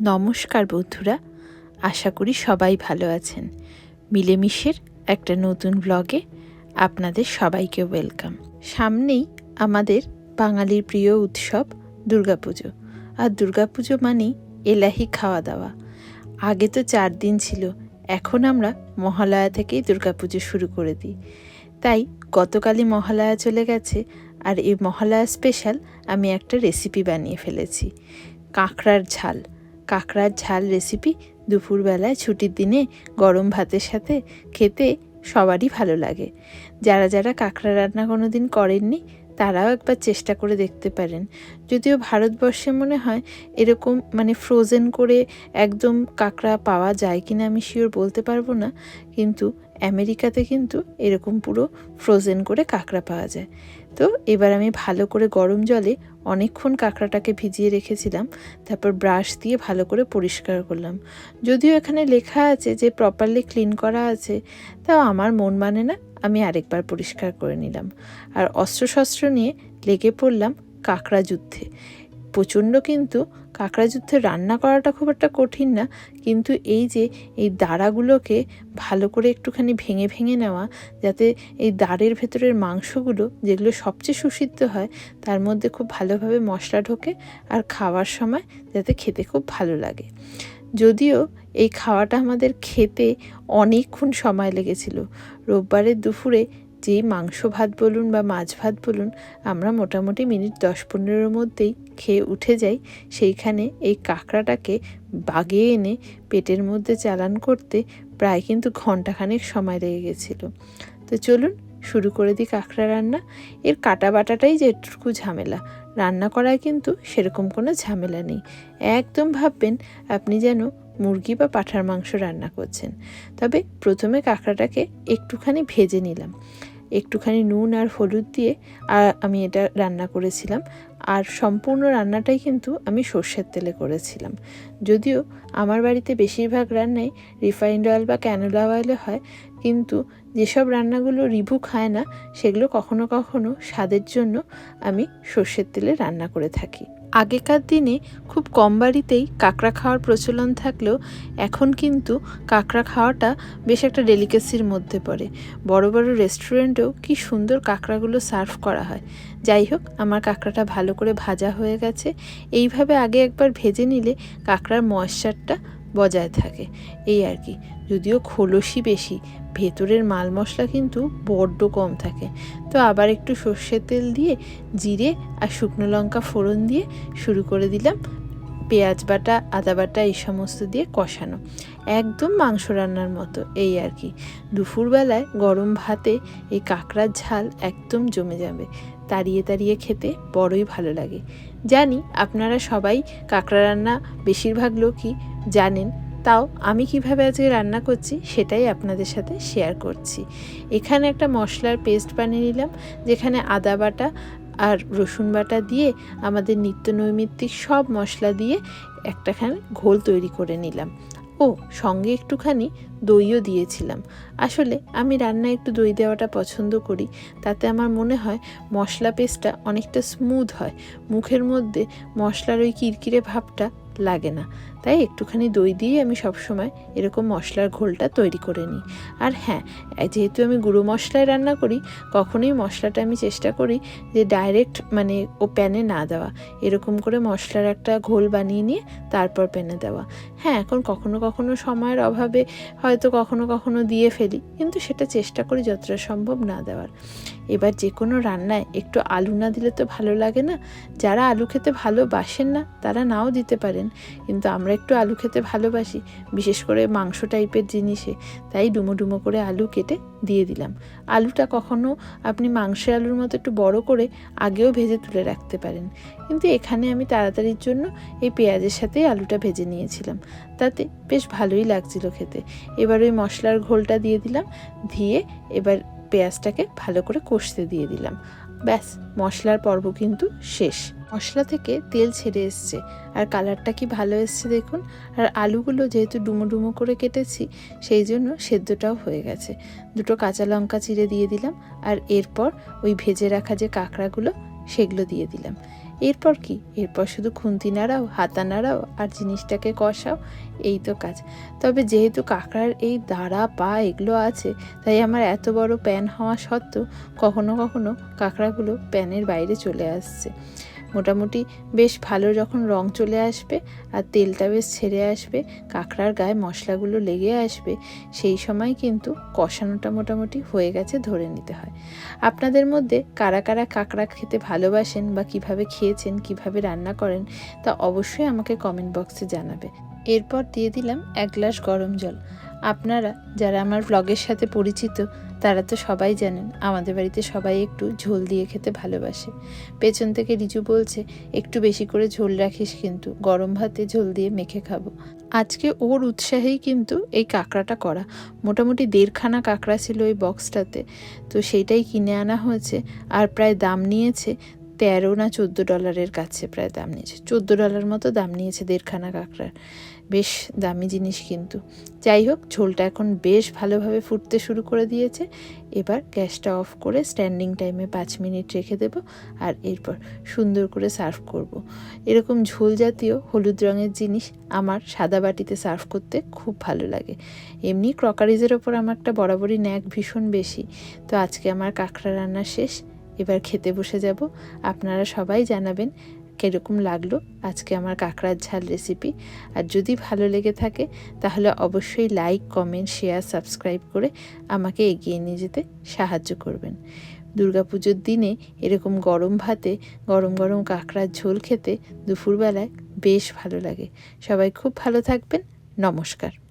নমস্কার বন্ধুরা, আশা করি সবাই ভালো আছেন। মিলেমিশের একটা নতুন ব্লগে আপনাদের সবাইকে ওয়েলকাম সামনেই আমাদের বাঙালির প্রিয় উৎসব দুর্গাপুজো। আর দুর্গাপুজো মানেই এলাহি খাওয়া দাওয়া আগে তো চার দিন ছিল, এখন আমরা মহালয়া থেকেই দুর্গাপুজো শুরু করে দিই। তাই গতকালই মহালয়া চলে গেছে, আর এই মহালয়া স্পেশাল আমি একটা রেসিপি বানিয়ে ফেলেছি। কাঁকড়ার ঝাল। কাঁকড়ার ঝাল রেসিপি দুপুরবেলায় ছুটির দিনে গরম ভাতের সাথে খেতে সবারই ভালো লাগে। যারা যারা কাঁকড়া রান্না কোনো দিন করেননি তারাও একবার চেষ্টা করে দেখতে পারেন। যদিও ভারতবর্ষে মনে হয় এরকম মানে ফ্রোজেন করে একদম কাঁকড়া পাওয়া যায় কিনা আমি শিওর বলতে পারব না। কিন্তু আমেরিকাতে কিন্তু এরকম পুরো ফ্রোজেন করে কাঁকড়া পাওয়া যায়। তো এবার আমি ভালো করে গরম জলে অনেকক্ষণ কাঁকড়াটাকে ভিজিয়ে রেখেছিলাম, তারপর ব্রাশ দিয়ে ভালো করে পরিষ্কার করলাম। যদিও এখানে লেখা আছে যে প্রপারলি ক্লিন করা আছে, তাও আমার মন মানে না আমি আরেকবার পরিষ্কার করে নিলাম। আর অস্ত্রশস্ত্র নিয়ে লেগে পড়লাম কাঁকড়া যুদ্ধে। প্রচণ্ড কিন্তু কাঁকড়া যুদ্ধে রান্না করাটা খুব একটা কঠিন না, কিন্তু এই যে এই দাঁড়াগুলোকে ভালো করে একটুখানি ভেঙে ভেঙে নেওয়া, যাতে এই দাঁড়ের ভেতরের মাংসগুলো যেগুলো সবচেয়ে সুসিদ্ধ হয়, তার মধ্যে খুব ভালোভাবে মশলা ঢোকে আর খাওয়ার সময় যাতে খেতে খুব ভালো লাগে। যদিও এই খাওয়াটা আমাদের খেতে অনেকক্ষণ সময় লেগেছিল। রোববারের দুপুরে যেই মাংস ভাত বলুন বা মাছ ভাত বলুন, আমরা মোটামুটি মিনিট দশ পনেরোর মধ্যেই খেয়ে উঠে যাই। সেইখানে এই কাঁকড়াটাকে বাগিয়ে এনে পেটের মধ্যে চালান করতে প্রায় কিন্তু ঘন্টাখানেক সময় লেগে গেছিল। তো চলুন শুরু করে দিই কাঁকড়া রান্না। এর কাটা বাটাটাই যেটুকু ঝামেলা। রান্না করায় কিন্তু সেরকম কোনো ঝামেলা নেই। একদম ভাববেন আপনি যেন মুরগি বা পাঠার মাংস রান্না করছেন। তবে প্রথমে কাঁকড়াটাকে একটুখানি ভেজে নিলাম। একটুখানি নুন আর হলুদ দিয়ে আর আমি এটা রান্না করেছিলাম। আর সম্পূর্ণ রান্নাটাই কিন্তু আমি সর্ষের তেলে করেছিলাম। যদিও আমার বাড়িতে বেশিরভাগ রান্নাই রিফাইন্ড অয়েল বা ক্যানোলা অয়েলে হয়, কিন্তু যেসব রান্নাগুলো রিভু খায় না, সেগুলো কখনো কখনো স্বাদের জন্য আমি সর্ষের তেলে রান্না করে থাকি। আগেকার দিনে খুব কম বাড়িতেই কাঁকড়া খাওয়ার প্রচলন থাকলেও এখন কিন্তু কাঁকড়া খাওয়াটা বেশ একটা ডেলিকেসির মধ্যে পড়ে। বড় বড় রেস্টুরেন্টেও কি সুন্দর কাঁকড়াগুলো সার্ভ করা হয়। যাই হোক, আমার কাঁকড়াটা ভালো করে ভাজা হয়ে গেছে। এইভাবে আগে একবার ভেজে নিলে কাঁকড়ার ময়েশ্চারটা বজায় থাকে। এই আর কি। যদিও খোলসই বেশি ভেতরের মাল মশলা কিন্তু বড্ড কম থাকে। তো আবার একটু সর্ষের তেল দিয়ে জিরে আর শুকনো লঙ্কা ফোড়ন দিয়ে শুরু করে দিলাম। পেঁয়াজ বাটা, আদা বাটা এই সমস্ত দিয়ে কষানো। একদম মাংস রান্নার মতো এই আর কি। দুপুরবেলায় গরম ভাতে এই কাঁকড়ার ঝাল একদম জমে যাবে। তাড়িয়ে তাড়িয়ে খেতে বড়ই ভালো লাগে। জানি আপনারা সবাই কাঁকড়া রান্না বেশিরভাগ লোকই জানেন তাও আমি কীভাবে আজকে রান্না করছি সেটাই আপনাদের সাথে শেয়ার করছি। এখানে একটা মশলার পেস্ট বানিয়ে নিলাম, যেখানে আদা বাটা আর রসুন বাটা দিয়ে আমাদের নিত্য নৈমিত্তিক সব মশলা দিয়ে একটাখানে ঘোল তৈরি করে নিলাম। ও, সঙ্গে একটুখানি দইও দিয়েছিলাম। আসলে আমি রান্নায় একটু দই দেওয়াটা পছন্দ করি, তাতে আমার মনে হয় মশলা পেস্টটা অনেকটা স্মুথ হয়। মুখের মধ্যে মশলার ওই কিরকিরে ভাবটা লাগে না। তাই একটুখানি দই দিয়ে আমি সবসময় এরকম মশলার ঘোলটা তৈরি করে নিই। আর হ্যাঁ যেহেতু আমি গুঁড়ো মশলায় রান্না করি, কখনোই মশলাটা আমি চেষ্টা করি যে ডাইরেক্ট মানে ও প্যানে না দেওয়া। এরকম করে মশলার একটা ঘোল বানিয়ে নিয়ে তারপর প্যানে দেওয়া। হ্যাঁ এখন কখনো কখনো সময়ের অভাবে হয়তো কখনো কখনো দিয়ে ফেলি, কিন্তু সেটা চেষ্টা করি যতটা সম্ভব না দেওয়ার। এবার যে কোনো রান্নায় একটু আলু না দিলে তো ভালো লাগে না। যারা আলু খেতে ভালোবাসেন না, তারা নাও দিতে পারেন। কিন্তু আমরা একটু আলু খেতে ভালোবাসি, বিশেষ করে মাংস টাইপের জিনিসে। তাই ডুমো ডুমো করে আলু কেটে দিয়ে দিলাম। আলুটা কখনো আপনি মাংসের আলুর মতো একটু বড় করে আগেও ভেজে তুলে রাখতে পারেন। কিন্তু এখানে আমি তাড়াতাড়ির জন্য এই পেঁয়াজের সাথেই আলুটা ভেজে নিয়েছিলাম। তাতে বেশ ভালোই লাগছিল খেতে। এবার ওই মশলার ঘোলটা দিয়ে দিলাম, দিয়ে এবার পেঁয়াজটাকে ভালো করে কষতে দিয়ে দিলাম। ব্যাস, মশলার পর্ব কিন্তু শেষ। মশলা থেকে তেল ছেড়ে এসছে। আর কালারটা কি ভালো এসছে দেখুন। আর আলুগুলো যেহেতু ডুমো ডুমো করে কেটেছি, সেই জন্য সেদ্ধটাও হয়ে গেছে। দুটো কাঁচা লঙ্কা চিড়ে দিয়ে দিলাম। আর এরপর ওই ভেজে রাখা যে কাঁকড়াগুলো সেগুলো দিয়ে দিলাম। এরপর কি? এরপর শুধু খুন্তি নাড়াও, হাতা নাড়াও আর জিনিসটাকে কষাও, এই তো কাজ। তবে যেহেতু কাঁকড়ার এই দাঁড়া পা এগুলো আছে, তাই আমার এত বড় প্যান হওয়া সত্ত্বেও কখনো কখনো কাঁকড়াগুলো প্যানের বাইরে চলে আসছে। মোটামুটি বেশ ভালো যখন রং চলে আসবে আর তেলটা বেশ ছেড়ে আসবে, কাঁকড়ার গায়ে মশলাগুলো লেগে আসবে, সেই সময় কিন্তু কষানোটা মোটামুটি হয়ে গেছে ধরে নিতে হয়। আপনাদের মধ্যে কারা কারা কাঁকড়া খেতে ভালোবাসেন বা কীভাবে খেয়েছেন, কীভাবে রান্না করেন তা অবশ্যই আমাকে কমেন্ট বক্সে জানাবে। এরপর দিয়ে দিলাম এক গ্লাস গরম জল। আপনারা যারা আমার ব্লগের সাথে পরিচিত, তারা তো সবাই জানেন, আমাদের বাড়িতে সবাই একটু ঝোল দিয়ে খেতে ভালোবাসে। পেছন থেকে রিজু বলছে, একটু বেশি করে ঝোল রাখিস কিন্তু, গরম ভাতে ঝোল দিয়ে মেখে খাব। আজকে ওর উৎসাহেই কিন্তু এই কাঁকড়াটা করা। মোটামুটি দেড়খানা কাঁকড়া ছিল ওই বক্সটাতে তো সেইটাই কিনে আনা হয়েছে, আর প্রায় দাম নিয়েছে তেরো না চোদ্দ ডলারের কাছে প্রায় দাম নিয়েছে। চোদ্দ ডলার মতো দাম নিয়েছে দেড়খানা কাঁকড়ার। বেশ দামি জিনিস কিন্তু। যাই হোক, ঝোলটা এখন বেশ ভালোভাবে ফুটতে শুরু করে দিয়েছে। এবার গ্যাসটা অফ করে স্ট্যান্ডিং টাইমে পাঁচ মিনিট রেখে দেবো আর এরপর সুন্দর করে সার্ভ করব। এরকম ঝোল জাতীয় হলুদ রঙের জিনিস আমার সাদা বাটিতে সার্ভ করতে খুব ভালো লাগে। এমনি ক্রকারিজের ওপর আমার একটা বরাবরই ন্যাক ভীষণ বেশি। তো আজকে আমার কাঁকড়া রান্না শেষ। এবার খেতে বসে যাব। আপনারা সবাই জানাবেন কীরকম লাগল আজকে আমার কাঁকড়ার ঝাল রেসিপি আর যদি ভালো লেগে থাকে, তাহলে অবশ্যই লাইক কমেন্ট শেয়ার সাবস্ক্রাইব করে আমাকে এগিয়ে নিয়ে যেতে সাহায্য করবেন। দুর্গাপুজোর দিনে এরকম গরম ভাতে গরম গরম কাঁকড়ার ঝোল খেতে দুপুরবেলায় বেশ ভালো লাগে। সবাই খুব ভালো থাকবেন। নমস্কার।